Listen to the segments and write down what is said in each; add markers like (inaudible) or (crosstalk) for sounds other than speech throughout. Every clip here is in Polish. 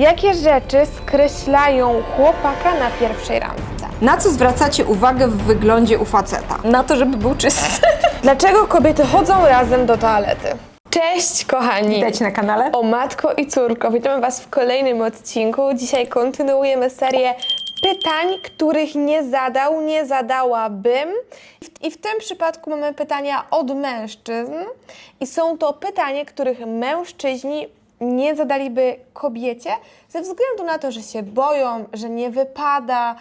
Jakie rzeczy skreślają chłopaka na pierwszej randce? Na co zwracacie uwagę w wyglądzie u faceta? Na to, żeby był czysty. (laughs) Dlaczego kobiety chodzą razem do toalety? Cześć kochani! Widać na kanale? O matko i córko, witamy Was w kolejnym odcinku. Dzisiaj kontynuujemy serię pytań, których nie zadał, nie zadałabym. I w tym przypadku mamy pytania od mężczyzn. I są to pytania, których mężczyźni nie zadaliby kobiecie, ze względu na to, że się boją, że nie wypada.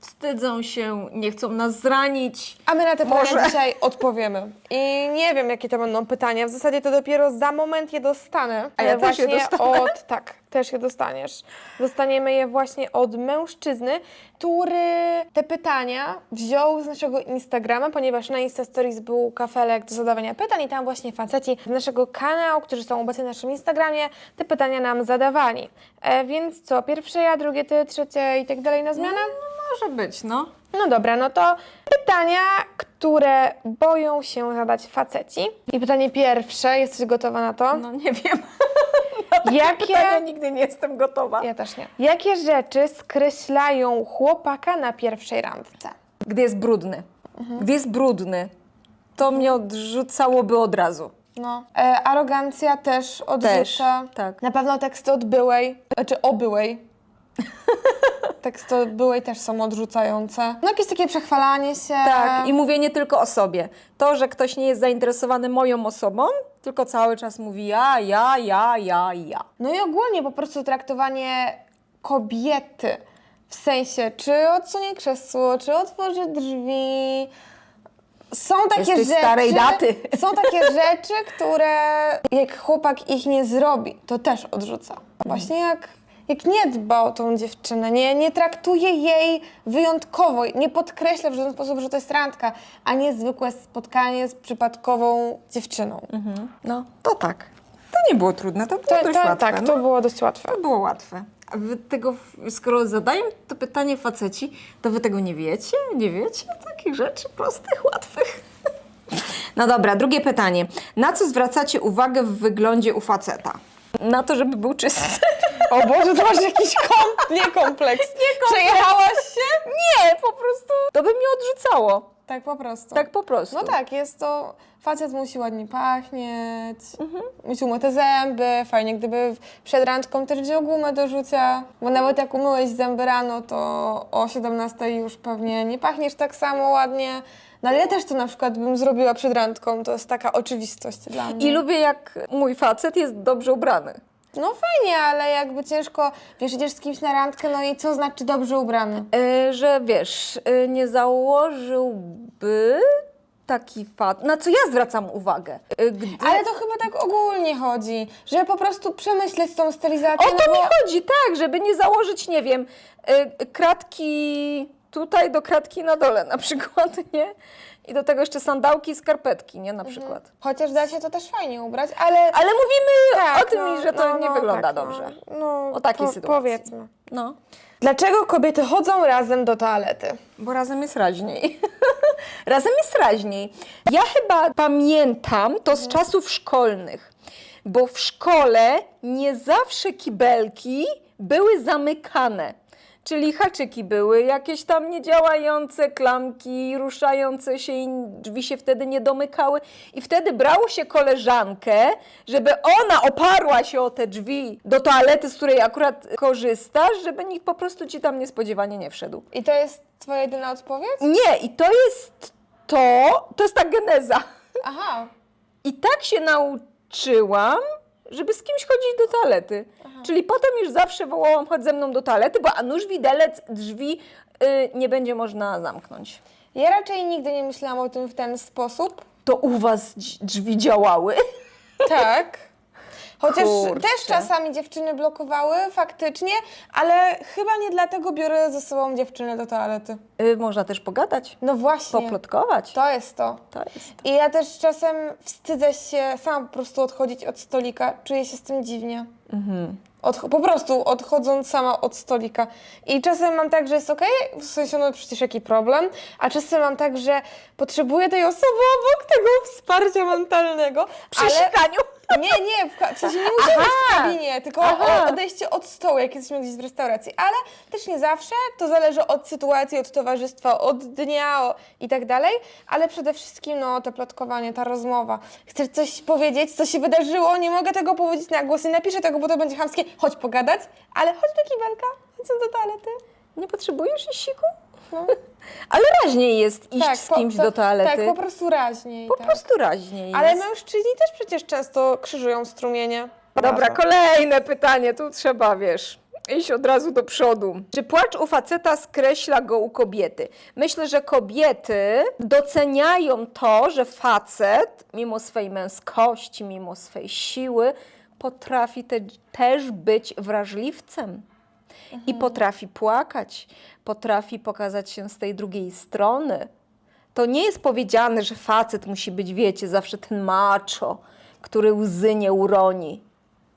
Wstydzą się, nie chcą nas zranić. A my na te pytania Może. dzisiaj odpowiemy. I nie wiem, jakie to będą pytania. W zasadzie to dopiero za moment je dostanę. A ja E, też je właśnie dostanę. od Tak, też je dostaniesz. Dostaniemy je właśnie od mężczyzny, który te pytania wziął z naszego Instagrama, ponieważ na Insta Stories był kafelek do zadawania pytań i tam właśnie faceci z naszego kanału, którzy są obecni na naszym Instagramie, te pytania nam zadawali. E, więc co, pierwsze ja, drugie ty, trzecie i tak dalej na zmianę? Może być, no. No dobra, no to pytania, które boją się zadać faceci. I pytanie pierwsze, jesteś gotowa na to? No nie wiem. (laughs) Jakie... Ja nigdy nie jestem gotowa. Ja też nie. Jakie rzeczy skreślają chłopaka na pierwszej randce? Gdy jest brudny. Gdy jest brudny, to mnie odrzucałoby od razu. No. E, arogancja też odrzuca. Też, tak. Na pewno teksty od byłej, znaczy o byłej. (laughs) teksty od byłej też są odrzucające. No jakieś takie przechwalanie się. Tak, i mówię nie tylko o sobie. To, że ktoś nie jest zainteresowany moją osobą, tylko cały czas mówi ja, ja, ja, ja, ja. No i ogólnie po prostu traktowanie kobiety w sensie, czy odsunie krzesło, czy otworzy drzwi. Są takie Jesteś rzeczy. starej daty. (laughs) Są takie rzeczy, które jak chłopak ich nie zrobi, to też odrzuca. Właśnie jak, jak nie dba o tą dziewczynę, nie, nie traktuje jej wyjątkowo, nie podkreśla w żaden sposób, że to jest randka, a nie zwykłe spotkanie z przypadkową dziewczyną. No, to tak. To nie było trudne, to było To, dość to, łatwe. tak, no. to było dość łatwe. To było łatwe. A wy tego, skoro zadają to pytanie faceci, to wy tego nie wiecie? Nie wiecie takich rzeczy prostych, łatwych? No dobra, drugie pytanie. Na co zwracacie uwagę w wyglądzie u faceta? Na to, żeby był czysty. O Boże, to masz jakiś kom... (laughs) nie kompleks. Przejechałaś się? Nie, po prostu. To by mnie odrzucało. Tak po prostu. Tak po prostu. No tak, jest to... Facet musi ładnie pachnieć, musi umyte zęby, fajnie gdyby przed randką też wziął gumę do rzucia, bo nawet jak umyłeś zęby rano, to o 17 już pewnie nie pachniesz tak samo ładnie. No ale ja też to na przykład bym zrobiła przed randką, to jest taka oczywistość dla mnie. I lubię, jak mój facet jest dobrze ubrany. No fajnie, ale jakby ciężko, wiesz, idziesz z kimś na randkę, no i co znaczy dobrze ubrany? E, że wiesz, e, nie założyłby taki facet. Na co ja zwracam uwagę? E, Gdy... Ale to chyba tak ogólnie chodzi, że po prostu przemyśleć tą stylizację. O to no mi bo... chodzi, tak, żeby nie założyć, nie wiem, y, kratki tutaj do kratki na dole na przykład, (laughs) nie? I do tego jeszcze sandałki i skarpetki, nie? Na przykład. Chociaż da się to też fajnie ubrać, ale... Ale mówimy tak, o tym, no, że to no, nie no, wygląda tak, dobrze. No, no, O takiej sytuacji. Powiedzmy. No. Dlaczego kobiety chodzą razem do toalety? Bo razem jest raźniej. (laughs) razem jest raźniej. Ja chyba pamiętam to z czasów szkolnych, bo w szkole nie zawsze kibelki były zamykane. Czyli haczyki były, jakieś tam niedziałające klamki, ruszające się i drzwi się wtedy nie domykały. I wtedy brało się koleżankę, żeby ona oparła się o te drzwi do toalety, z której akurat korzystasz, żeby nikt po prostu ci tam niespodziewanie nie wszedł. I to jest twoja jedyna odpowiedź? Nie, i to jest to, to jest ta geneza. Aha. I tak się nauczyłam, żeby z kimś chodzić do toalety. Czyli potem już zawsze wołałam, chodź ze mną do toalety, bo a nuż widelec drzwi y, nie będzie można zamknąć. Ja raczej nigdy nie myślałam o tym w ten sposób. To u was drzwi działały? Tak. (laughs) Chociaż Kurczę. też czasami dziewczyny blokowały, faktycznie, ale chyba nie dlatego biorę ze sobą dziewczynę do toalety. Y, można też pogadać, No właśnie. poplotkować. To jest to. To jest. I ja też czasem wstydzę się sam po prostu odchodzić od stolika. Czuję się z tym dziwnie. Odch- po prostu odchodząc sama od stolika. I czasem mam tak, że jest okej, w sensie no przecież jaki problem, a czasem mam tak, że potrzebuję tej osoby obok tego wsparcia mentalnego. Przy ale, sikaniu. Nie, nie, w, w sensie nie musimy być w kabinie, tylko Aha. odejście od stołu, jak jesteśmy gdzieś w restauracji. Ale też nie zawsze, to zależy od sytuacji, od towarzystwa, od dnia o, i tak dalej. Ale przede wszystkim, no, to plotkowanie, ta rozmowa. Chcesz coś powiedzieć, co się wydarzyło, nie mogę tego powiedzieć na głos, nie napiszę tego, bo to będzie chamskie. Chodź pogadać, ale chodź do kibelka, chodź do toalety. Nie potrzebujesz siku? (laughs) Ale raźniej jest iść z po- kimś to- do toalety. Tak, po prostu raźniej. Po tak. prostu raźniej Ale jest. mężczyźni też przecież często krzyżują strumienie. Dobra, kolejne pytanie. Tu trzeba, wiesz, iść od razu do przodu. Czy płacz u faceta skreśla go u kobiety? Myślę, że kobiety doceniają to, że facet, mimo swej męskości, mimo swej siły, potrafi te, też być wrażliwcem. I potrafi płakać, potrafi pokazać się z tej drugiej strony. To nie jest powiedziane, że facet musi być, wiecie, zawsze ten macho, który łzy nie uroni,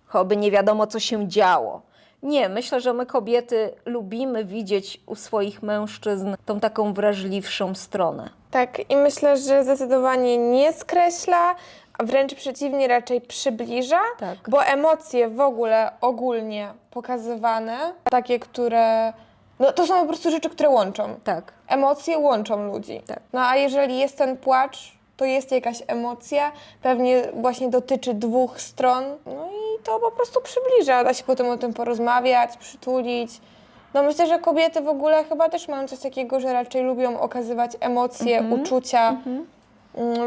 choby nie wiadomo, co się działo. Nie, myślę, że my kobiety lubimy widzieć u swoich mężczyzn tą taką wrażliwszą stronę. Tak, i myślę, że zdecydowanie nie skreśla, wręcz przeciwnie, raczej przybliża, Tak. bo emocje w ogóle ogólnie pokazywane, takie, które. No to są po prostu rzeczy, które łączą. Tak. Emocje łączą ludzi. Tak. No a jeżeli jest ten płacz, to jest jakaś emocja, pewnie właśnie dotyczy dwóch stron, no i to po prostu przybliża. Da się potem o tym porozmawiać, przytulić. No myślę, że kobiety w ogóle chyba też mają coś takiego, że raczej lubią okazywać emocje, uczucia. Mm,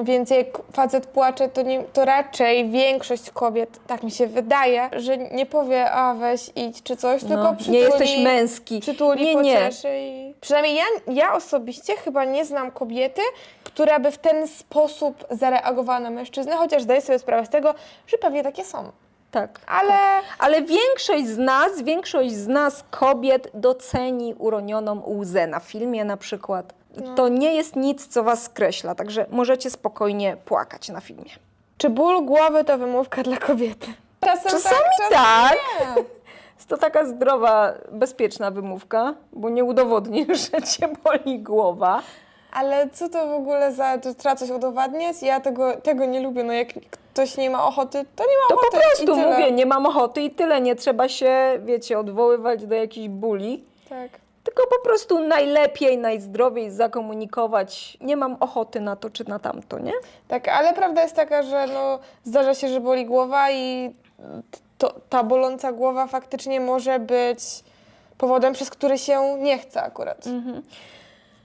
Więc jak facet płacze, to, nie, to raczej większość kobiet, tak mi się wydaje, że nie powie, a weź idź czy coś, tylko No, przytuli. nie jesteś męski. Przytuli, nie, nie. i... Przynajmniej ja, ja osobiście chyba nie znam kobiety, która by w ten sposób zareagowała na mężczyznę, chociaż zdaję sobie sprawę z tego, że pewnie takie są. Tak. Ale Ale większość z nas, większość z nas kobiet doceni uronioną łzę na filmie na przykład. To nie jest nic, co was skreśla, także możecie spokojnie płakać na filmie. czy ból głowy to wymówka dla kobiety? Czasem Czasami czasem tak. nie. (laughs) Jest to taka zdrowa, bezpieczna wymówka, bo nie udowodnisz, (laughs) że cię boli głowa. Ale co to w ogóle za... To trzeba coś udowadniać? Ja tego, tego nie lubię. No jak ktoś nie ma ochoty, to nie ma To po ochoty. i prostu tyle. mówię, nie mam ochoty i tyle. Nie trzeba się, wiecie, odwoływać do jakichś bóli. Tak. Tylko po prostu najlepiej, najzdrowiej zakomunikować. Nie mam ochoty na to czy na tamto, nie? Tak, ale prawda jest taka, że no, zdarza się, że boli głowa i to, ta boląca głowa faktycznie może być powodem, przez który się nie chce akurat.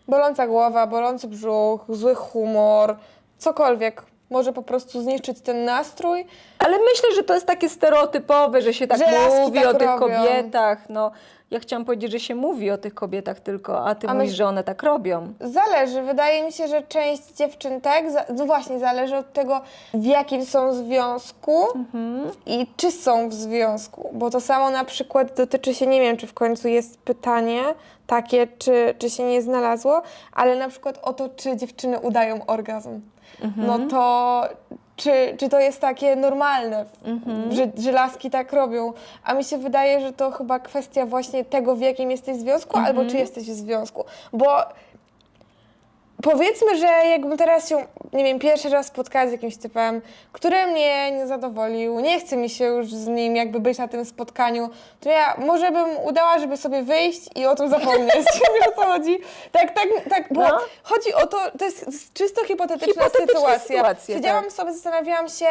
Boląca głowa, bolący brzuch, zły humor, cokolwiek może po prostu zniszczyć ten nastrój. Ale myślę, że to jest takie stereotypowe, że się tak Że laski mówi tak o tych robią. kobietach. No, ja chciałam powiedzieć, że się mówi o tych kobietach tylko, a ty A mówisz, myśl- że one tak robią. Zależy. Wydaje mi się, że część dziewczyn tak, za- no właśnie, zależy od tego, w jakim są związku i czy są w związku. Bo to samo na przykład dotyczy się, nie wiem, czy w końcu jest pytanie takie, czy, czy się nie znalazło, ale na przykład o to, czy dziewczyny udają orgazm. No to czy, czy to jest takie normalne, że, że laski tak robią? A mi się wydaje, że to chyba kwestia właśnie tego, w jakim jesteś związku, albo czy jesteś w związku. Bo powiedzmy, że jakbym teraz się, nie wiem, pierwszy raz spotkała z jakimś typem, który mnie nie zadowolił, nie chce mi się już z nim jakby być na tym spotkaniu, to ja może bym udała, żeby sobie wyjść i o tym zapomnieć. (laughs) Wiesz o co chodzi? Tak, tak, tak, bo No. chodzi o to, to jest czysto hipotetyczna, Hipotetyczna sytuacja. sytuacja, Siedziałam tak. sobie, zastanawiałam się,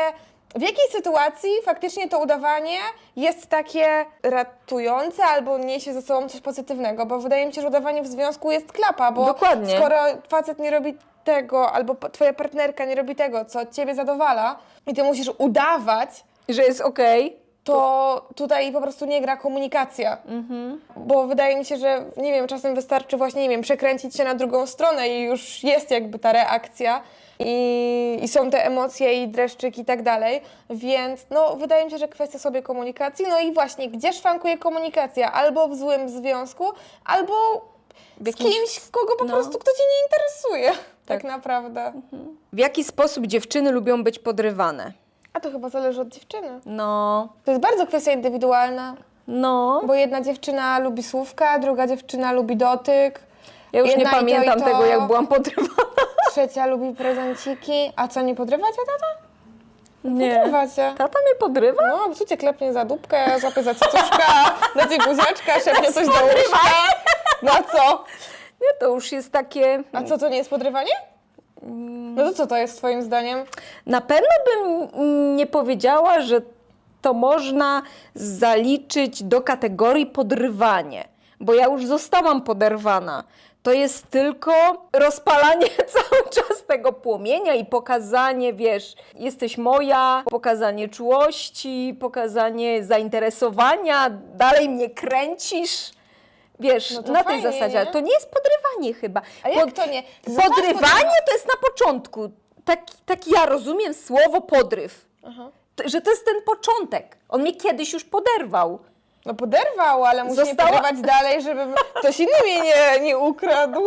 w jakiej sytuacji faktycznie to udawanie jest takie ratujące albo niesie ze sobą coś pozytywnego, bo wydaje mi się, że udawanie w związku jest klapa, bo Dokładnie. skoro facet nie robi tego, albo twoja partnerka nie robi tego, co ciebie zadowala i ty musisz udawać, Że jest okej. To tutaj po prostu nie gra komunikacja. Bo wydaje mi się, że nie wiem, czasem wystarczy właśnie, nie wiem, przekręcić się na drugą stronę i już jest jakby ta reakcja i, i są te emocje i dreszczyk i tak dalej. Więc no, wydaje mi się, że kwestia sobie komunikacji. No i właśnie, gdzie szwankuje komunikacja? Albo w złym związku, albo W z jakimś- kimś, kogo po no. prostu kto cię nie interesuje. Tak, Tak. naprawdę. W jaki sposób dziewczyny lubią być podrywane? A to chyba zależy od dziewczyny. No, To jest bardzo kwestia indywidualna. no. Bo jedna dziewczyna lubi słówka, druga dziewczyna lubi dotyk, Ja już nie jedna i to, pamiętam to. tego, jak byłam podrywana. trzecia lubi prezenciki. A co, nie podrywacie tata? Nie. Podrywacie. Tata mnie podrywa? No, gdzie cię klepnie za dupkę, złapie za cycuszka, da (laughs) ci buziaczka, szepnie coś do łóżka. No a co? Nie, to już jest takie... A co, to nie jest podrywanie? No to co to jest twoim zdaniem? Na pewno bym nie powiedziała, że to można zaliczyć do kategorii podrywanie, bo ja już zostałam poderwana. To jest tylko rozpalanie (laughs) cały czas tego płomienia i pokazanie, wiesz, jesteś moja, pokazanie czułości, pokazanie zainteresowania, dalej mnie kręcisz. Wiesz, No to na tej fajnie, zasadzie, ale nie? to nie jest podrywanie chyba. A jak to nie? Podrywanie to jest na początku. Tak, tak ja rozumiem słowo podryw. T- Że to jest ten początek. On mnie kiedyś już poderwał. No poderwał, ale musi Została- podrywać dalej, żeby ktoś inny mnie nie, nie ukradł.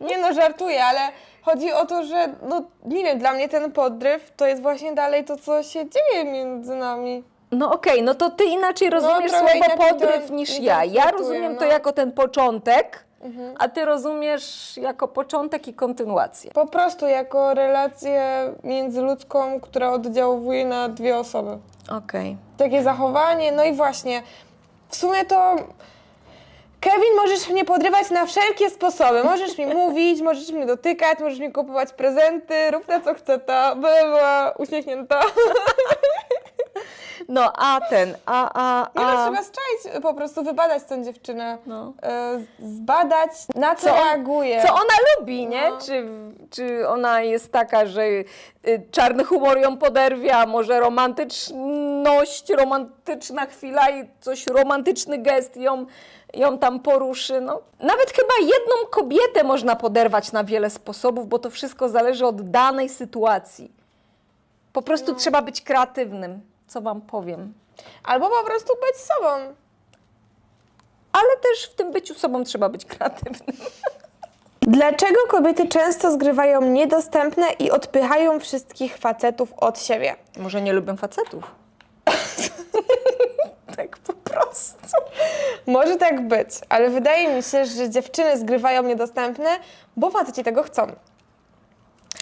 Nie no, żartuję, ale chodzi o to, że no nie wiem, dla mnie ten podryw to jest właśnie dalej to, co się dzieje między nami. No okej, no to ty inaczej rozumiesz trochę słowo inaczej podryw niż ja. Ja interpretuję, rozumiem to no. jako ten początek, a ty rozumiesz jako początek i kontynuację. Po prostu jako relację międzyludzką, która oddziałuje na dwie osoby. Okej. Takie zachowanie, no i właśnie, w sumie to Kevin, możesz mnie podrywać na wszelkie sposoby. Możesz mi (laughs) mówić, możesz mnie dotykać, możesz mi kupować prezenty, rób na co chce ta, była uśmiechnięta. (laughs) No a ten, a, a, Nie no, a... trzeba strzelić, po prostu wybadać tę dziewczynę. No. E, zbadać, na co, Co on- reaguje. Co ona lubi, nie? No. Czy, czy ona jest taka, że y, czarny humor ją poderwie, a może romantyczność, romantyczna chwila i coś, romantyczny gest ją, ją tam poruszy. No. Nawet chyba jedną kobietę można poderwać na wiele sposobów, bo to wszystko zależy od danej sytuacji. Po prostu trzeba być kreatywnym, co wam powiem. Albo po prostu być sobą. Ale też w tym byciu sobą trzeba być kreatywnym. (laughs) Dlaczego kobiety często zgrywają niedostępne i odpychają wszystkich facetów od siebie? Może nie lubię facetów. (laughs) tak po prostu. Może tak być, ale wydaje mi się, że dziewczyny zgrywają niedostępne, bo faceci tego chcą.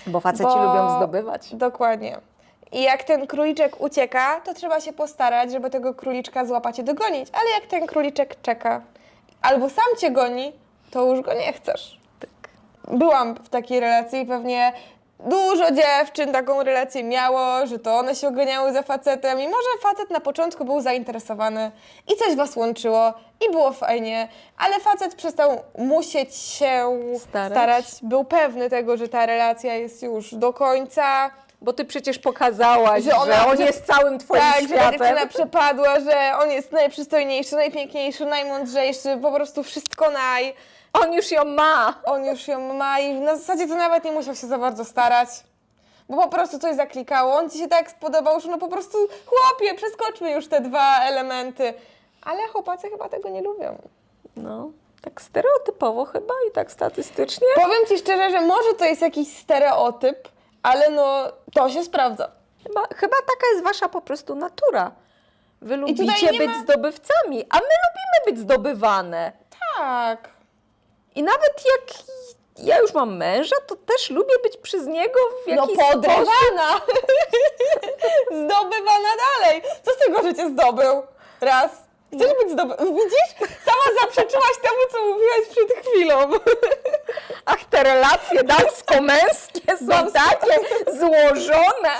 Bo faceci Bo- lubią zdobywać. Dokładnie. I jak ten króliczek ucieka, to trzeba się postarać, żeby tego króliczka złapać i dogonić. Ale jak ten króliczek czeka, albo sam cię goni, to już go nie chcesz. Tak. Byłam w takiej relacji i pewnie dużo dziewczyn taką relację miało, że to one się oganiały za facetem i może facet na początku był zainteresowany i coś was łączyło i było fajnie, ale facet przestał musieć się Starać. starać był pewny tego, że ta relacja jest już do końca. Bo ty przecież pokazałaś, że, Że ona- on że- jest całym twoim Tak, że ta światem. dziewczyna przepadła, że on jest najprzystojniejszy, najpiękniejszy, najmądrzejszy, po prostu wszystko naj. On już ją ma. On już ją ma i na zasadzie to nawet nie musiał się za bardzo starać. Bo po prostu coś zaklikało. On ci się tak spodobał, że no po prostu chłopie, przeskoczmy już te dwa elementy. Ale chłopacy chyba tego nie lubią. No, tak stereotypowo chyba i tak statystycznie. Powiem ci szczerze, że może to jest jakiś stereotyp, ale no to się sprawdza. Chyba, chyba taka jest wasza po prostu natura. Wy lubicie nie być ma- zdobywcami, a my lubimy być zdobywane. Tak. I nawet jak ja już mam męża, to też lubię być przez niego w No jakiś sposób. podrywana. (laughs) Zdobywana dalej. Co z tego, że cię zdobył? Raz. Chcesz być zdoby... Widzisz? Sama zaprzeczyłaś temu, co mówiłaś przed chwilą. (laughs) Te relacje damsko-męskie są takie złożone.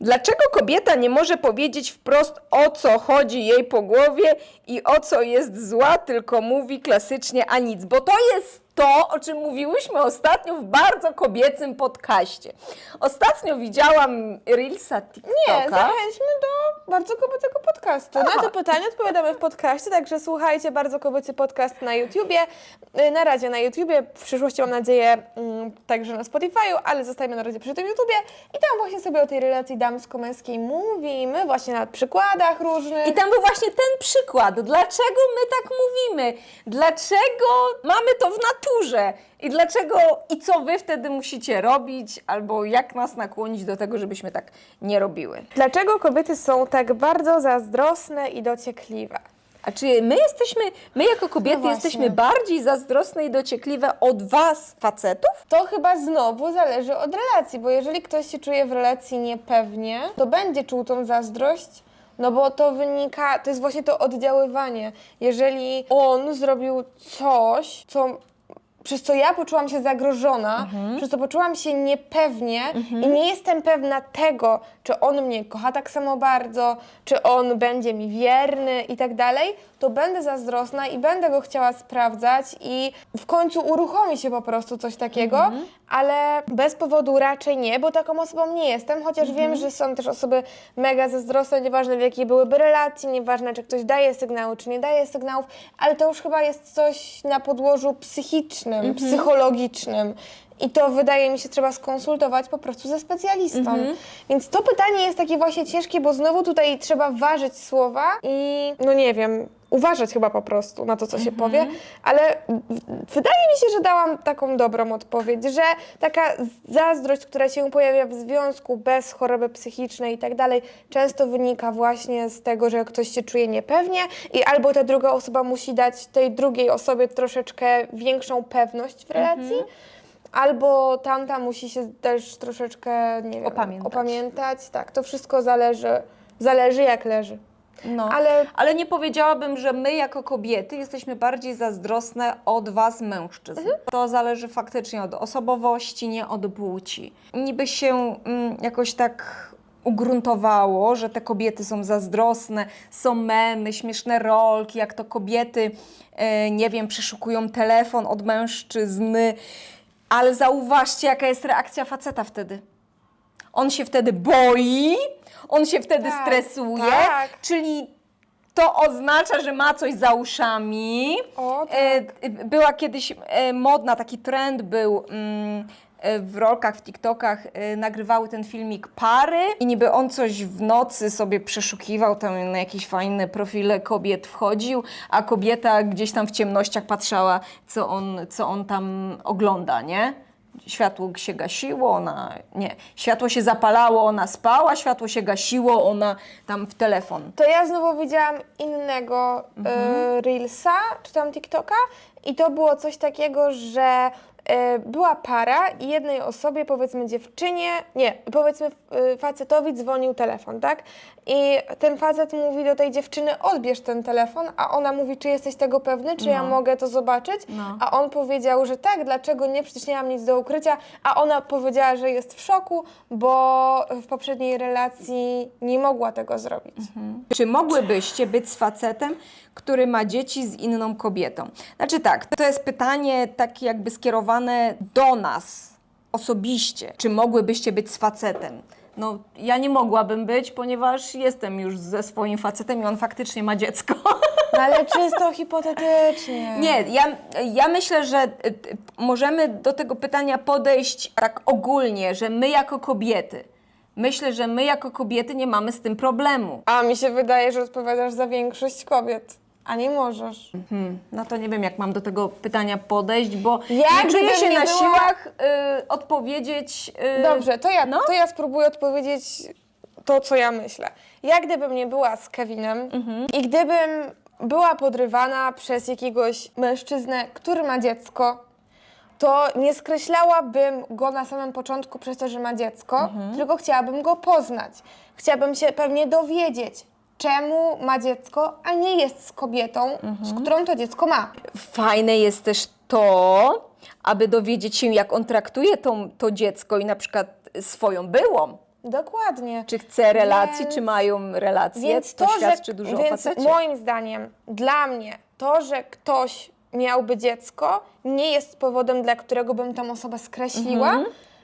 Dlaczego kobieta nie może powiedzieć wprost o co chodzi jej po głowie i o co jest zła, tylko mówi klasycznie a nic? Bo to jest to, o czym mówiłyśmy ostatnio w bardzo kobiecym podcaście. Ostatnio widziałam Reelsa Nie, TikToka. zachęćmy do bardzo kobiecego podcastu. Na Aha. te pytania odpowiadamy w podcaście, także słuchajcie bardzo kobiecy podcast na YouTubie. Y, Na razie na YouTubie, w przyszłości mam nadzieję mm, także na Spotify'u, ale zostajemy na razie przy tym YouTubie. I tam właśnie sobie o tej relacji damsko-męskiej mówimy, właśnie na przykładach różnych. I tam był właśnie ten przykład. Dlaczego my tak mówimy? Dlaczego mamy to w naturze? I dlaczego i co wy wtedy musicie robić, albo jak nas nakłonić do tego, żebyśmy tak nie robiły? Dlaczego kobiety są tak bardzo zazdrosne i dociekliwe? A czy my jesteśmy, my jako kobiety No właśnie. jesteśmy bardziej zazdrosne i dociekliwe od was, facetów? To chyba znowu zależy od relacji, bo jeżeli ktoś się czuje w relacji niepewnie, to będzie czuł tą zazdrość, no bo to wynika, to jest właśnie to oddziaływanie. Jeżeli on zrobił coś, co przez co ja poczułam się zagrożona, przez co poczułam się niepewnie i nie jestem pewna tego, czy on mnie kocha tak samo bardzo, czy on będzie mi wierny i tak dalej, to będę zazdrosna i będę go chciała sprawdzać i w końcu uruchomi się po prostu coś takiego, ale bez powodu raczej nie, bo taką osobą nie jestem, chociaż wiem, że są też osoby mega zazdrosne, nieważne w jakiej byłyby relacji, nieważne czy ktoś daje sygnały, czy nie daje sygnałów, ale to już chyba jest coś na podłożu psychicznym, psychologicznym. I to wydaje mi się trzeba skonsultować po prostu ze specjalistą. Więc to pytanie jest takie właśnie ciężkie, bo znowu tutaj trzeba ważyć słowa i no nie wiem, uważać chyba po prostu na to, co się powie, ale wydaje mi się, że dałam taką dobrą odpowiedź, że taka zazdrość, która się pojawia w związku bez choroby psychicznej i tak dalej, często wynika właśnie z tego, że ktoś się czuje niepewnie i albo ta druga osoba musi dać tej drugiej osobie troszeczkę większą pewność w relacji, albo tamta musi się też troszeczkę, nie wiem, Opamiętać. opamiętać. Tak, to wszystko zależy, zależy jak leży. No. Ale Ale nie powiedziałabym, że my jako kobiety jesteśmy bardziej zazdrosne od was mężczyzn. To zależy faktycznie od osobowości, nie od płci. Niby się mm, jakoś tak ugruntowało, że te kobiety są zazdrosne, są memy, śmieszne rolki, jak to kobiety, e, nie wiem, przeszukują telefon od mężczyzny. Ale zauważcie, jaka jest reakcja faceta wtedy. On się wtedy boi, on się wtedy Tak, stresuje, tak. czyli to oznacza, że ma coś za uszami. O. E, e, była kiedyś e, modna, taki trend był mm, w rolkach, w TikTokach, e, nagrywały ten filmik pary i niby on coś w nocy sobie przeszukiwał, tam na jakieś fajne profile kobiet wchodził, a kobieta gdzieś tam w ciemnościach patrzała, co on, co on tam ogląda, nie? Światło się gasiło, ona nie. Światło się zapalało, ona spała, światło się gasiło, ona tam w telefon. To ja znowu widziałam innego e, Reelsa, czy tam TikToka i to było coś takiego, że e, była para i jednej osobie, powiedzmy dziewczynie, nie, powiedzmy e, facetowi dzwonił telefon, tak? I ten facet mówi do tej dziewczyny, odbierz ten telefon, a ona mówi, czy jesteś tego pewny, czy ja No. mogę to zobaczyć? No. A on powiedział, że tak, dlaczego nie, przecież nie mam nic do ukrycia, a ona powiedziała, że jest w szoku, bo w poprzedniej relacji nie mogła tego zrobić. Czy mogłybyście być z facetem, który ma dzieci z inną kobietą? Znaczy tak, to jest pytanie takie jakby skierowane do nas osobiście. Czy mogłybyście być z facetem? No, ja nie mogłabym być, ponieważ jestem już ze swoim facetem i on faktycznie ma dziecko. No ale czysto hipotetycznie. (laughs) Nie, ja, ja myślę, że y, y, możemy do tego pytania podejść tak ogólnie, że my jako kobiety, myślę, że my jako kobiety nie mamy z tym problemu. A mi się wydaje, że odpowiadasz za większość kobiet. A nie możesz. Hmm, no to nie wiem, jak mam do tego pytania podejść, bo Ja nie czuję się na była- siłach y, odpowiedzieć. y, Dobrze, to ja, no. to ja spróbuję odpowiedzieć to, co ja myślę. Ja gdybym nie była z Kevinem Mhm. i gdybym była podrywana przez jakiegoś mężczyznę, który ma dziecko, to nie skreślałabym go na samym początku przez to, że ma dziecko, Mhm. tylko chciałabym go poznać. Chciałabym się pewnie dowiedzieć, czemu ma dziecko, a nie jest z kobietą, Mhm. z którą to dziecko ma. Fajne jest też to, aby dowiedzieć się, jak on traktuje tą, to dziecko i na przykład swoją byłą. Dokładnie. Czy chce relacji, Więc- czy mają relacje, Więc to, świadczy dużo o więc facecie. moim zdaniem, dla mnie, to, że ktoś miałby dziecko, nie jest powodem, dla którego bym tą osobę skreśliła.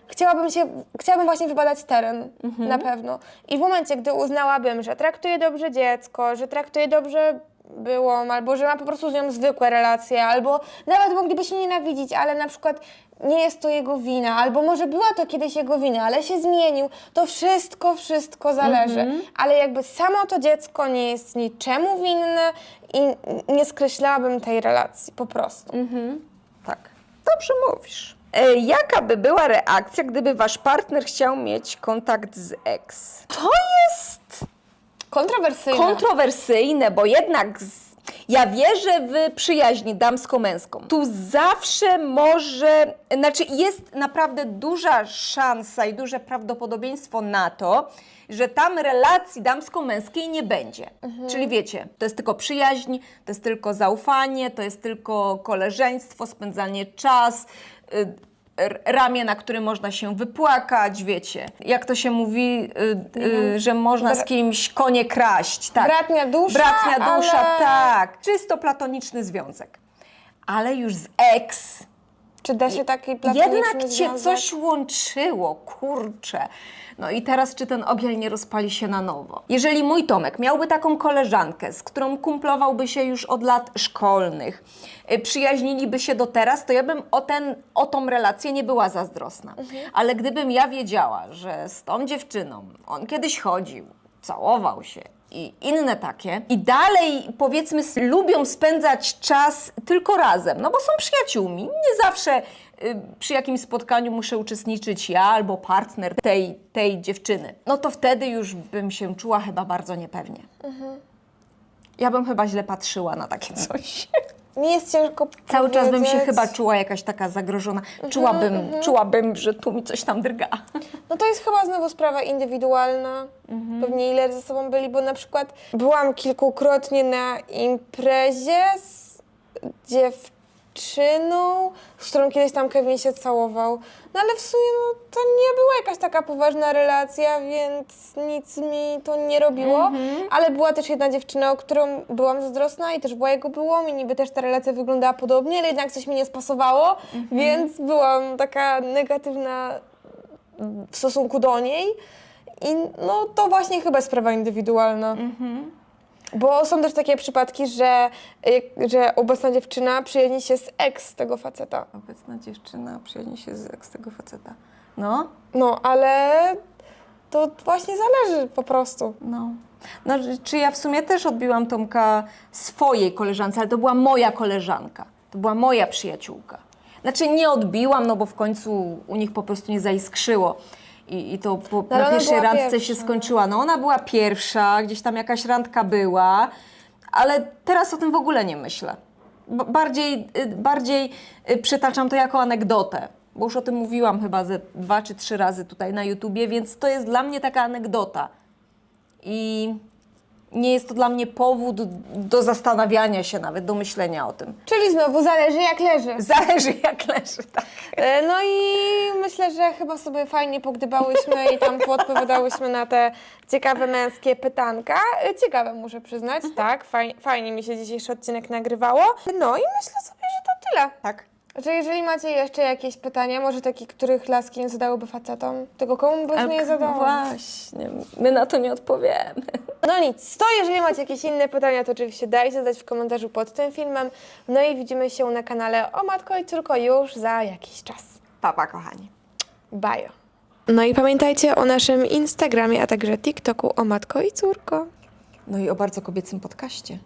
Mhm. Chciałabym się, chciałabym właśnie wybadać teren, Mhm. na pewno. I w momencie, gdy uznałabym, że traktuje dobrze dziecko, że traktuje dobrze byłą, albo że ma po prostu z nią zwykłe relacje, albo nawet mogliby się nienawidzić, ale na przykład nie jest to jego wina, albo może była to kiedyś jego wina, ale się zmienił, to wszystko, wszystko zależy. Mhm. Ale jakby samo to dziecko nie jest niczemu winne i nie skreślałabym tej relacji, po prostu. Tak, dobrze mówisz. E, jaka by była reakcja, gdyby wasz partner chciał mieć kontakt z ex? To jest Kontrowersyjne. kontrowersyjne, bo jednak z, Ja wierzę w przyjaźń damsko-męską. Tu zawsze może, znaczy jest naprawdę duża szansa i duże prawdopodobieństwo na to, że tam relacji damsko-męskiej nie będzie. Czyli wiecie, to jest tylko przyjaźń, to jest tylko zaufanie, to jest tylko koleżeństwo, spędzanie czas, y, ramię, na którym można się wypłakać, wiecie. Jak to się mówi, y, y, że można z kimś konie kraść. Tak. Bratnia dusza, Bratnia dusza, ale- tak. Czysto platoniczny związek. Ale już z ex Czy da się taki platoniczny jednak cię związek? coś łączyło, kurczę. No i teraz czy ten ogień nie rozpali się na nowo? Jeżeli mój Tomek miałby taką koleżankę, z którą kumplowałby się już od lat szkolnych, y, przyjaźniliby się do teraz, to ja bym o, ten, o tą relację nie była zazdrosna. Ale gdybym ja wiedziała, że z tą dziewczyną on kiedyś chodził, całował się i inne takie. I dalej, powiedzmy, lubią spędzać czas tylko razem, no bo są przyjaciółmi. Nie zawsze y, przy jakimś spotkaniu muszę uczestniczyć ja albo partner tej, tej dziewczyny. No to wtedy już bym się czuła chyba bardzo niepewnie. Ja bym chyba źle patrzyła na takie (laughs) coś. Nie jest ciężko Cały czas bym się powiedzieć. chyba czuła jakaś taka zagrożona. Czułabym, czułabym, że tu mi coś tam drga. No to jest chyba znowu sprawa indywidualna. Mhm. Pewnie ile ze sobą byli, bo na przykład byłam kilkukrotnie na imprezie z dziewczyną, z którą kiedyś tam Kevin się całował. No ale w sumie no, to nie była jakaś taka poważna relacja, więc nic mi to nie robiło. Mhm. Ale była też jedna dziewczyna, o którą byłam zazdrosna i też była jego byłą i niby też ta relacja wyglądała podobnie, ale jednak coś mi nie spasowało, Mhm. więc byłam taka negatywna w stosunku do niej. I no to właśnie chyba sprawa indywidualna. Bo są też takie przypadki, że, y, że obecna dziewczyna przyjaźni się z ex tego faceta. Obecna dziewczyna przyjaźni się z ex tego faceta. No, No, ale to właśnie zależy po prostu. No. no. Czy ja w sumie też odbiłam Tomka swojej koleżance, ale to była moja koleżanka. To była moja przyjaciółka. Znaczy nie odbiłam, no bo w końcu u nich po prostu nie zaiskrzyło. I, i to po, ale na pierwszej randce pierwsza. się skończyła. No ona była pierwsza, gdzieś tam jakaś randka była, ale teraz o tym w ogóle nie myślę. B- bardziej, y, bardziej y, przytaczam to jako anegdotę, bo już o tym mówiłam chyba ze dwa czy trzy razy tutaj na YouTubie, więc to jest dla mnie taka anegdota. I nie jest to dla mnie powód do zastanawiania się nawet, do myślenia o tym. Czyli znowu zależy jak leży. (laughs) Zależy jak leży, tak. E, No i myślę, że chyba sobie fajnie pogdybałyśmy i tam poodpowiadałyśmy na te ciekawe męskie pytanka. E, Ciekawe muszę przyznać, tak. Faj, fajnie mi się dzisiejszy odcinek nagrywało. No i myślę sobie, że to tyle. Tak. Że jeżeli macie jeszcze jakieś pytania, może takie, których laski nie zadałyby facetom, tego komu byśmy je zadały? Właśnie, my na to nie odpowiemy. No nic, to jeżeli macie jakieś inne pytania, to oczywiście dajcie zadać w komentarzu pod tym filmem. No i widzimy się na kanale O Matko i Córko już za jakiś czas. Papa, kochani. Bajo. No i pamiętajcie o naszym Instagramie, a także TikToku o Matko i Córko. No i o bardzo kobiecym podcaście.